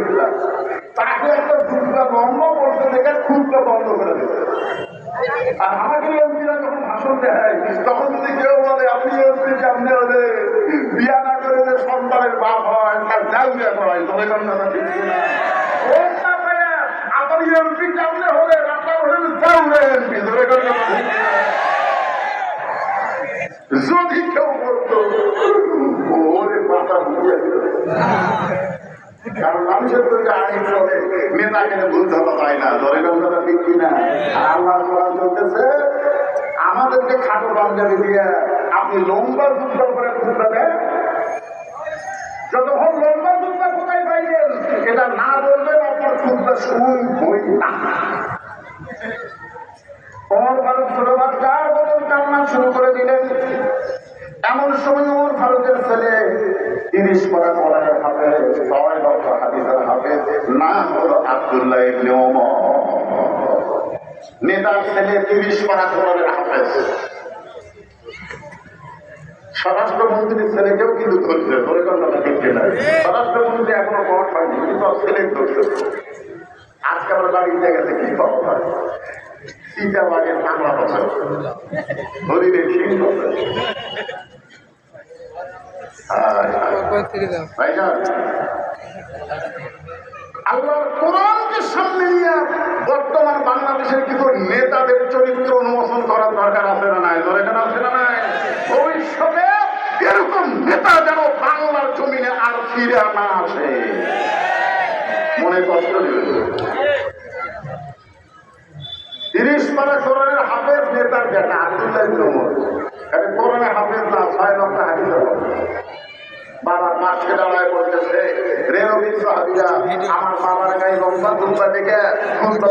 আলহামদুলিল্লাহ তাকে একটা দুটা বন্ধ করতে দেখে খুবটা বন্ধ করে দেবে আর আমাকে এমপিরা যখন ভাষণ দেয়, তখন যদি কেউ বলে, আপনি এমপি সামনে হলে বিয়া না করে যে সন্তানের বাপ হয়, তার জাউরিয়া করায় ধরে কান্না না আপনি যদি কেউ বলতো, ওরে মাথা কারণ মানুষের তো আইন চলে নেতা কেন ভুল ধরা যায় না? ধরে কথা ঠিক কিনা? আর আল্লাহ কোরআন চলতেছে আমাদেরকে খাটো পাঞ্জাবি দিয়ে আপনি লম্বা যুদ্ধ করে দেন যতক্ষণ লম্বা যুদ্ধ কোথায় পাইলেন এটা না বলবেন আপনার খুঁজতে শুন বই না। ওমর ফারুক ছোট বাচ্চা বদল কান্না শুরু করে দিলেন। এমন সময় ওমর ফারুকের ছেলে তিরিশ পড়া কোরআনের হাফেজ ছয় লক্ষ হাদিসের হাফেজ নাম হলো আব্দুল্লাহ ইবনে ওমর। নেতার ছেলে তিরিশ কোরআনের হাফেজ। স্বরাষ্ট্রমন্ত্রীর ছেলেকেও কিন্তু ধরছে ধরে কথা ঠিক না স্বরাষ্ট্রমন্ত্রী এখনও পথ হয়নি কিন্তু ছেলে ধরছে। আজকে আমার বাড়িতে গেছে কি পাওয়া হয় বছর। সিং ভাইজান। আল্লাহর কোরআনকে সামনে নিয়ে বর্তমান বাংলাদেশের কিছু নেতাদের চরিত্র উন্মোচন করার দরকার আছে না নাই? দরকার আছে না নাই? ভবিষ্যতে এরকম নেতা যেন বাংলার জমিনে আর ফিরে না আসে। মনে কষ্ট তিরিশ পারা কোরআনের হাফেজ নেতার বেটা, আব্দুল্লাহ কোরআনের হাফেজ না, ছয় লক্ষ হাদিস দাঁড়ায় বলতেছে রেণবীর সাহাবিরা আমার বাবার গায়ে লম্বা দুম্বা দেখে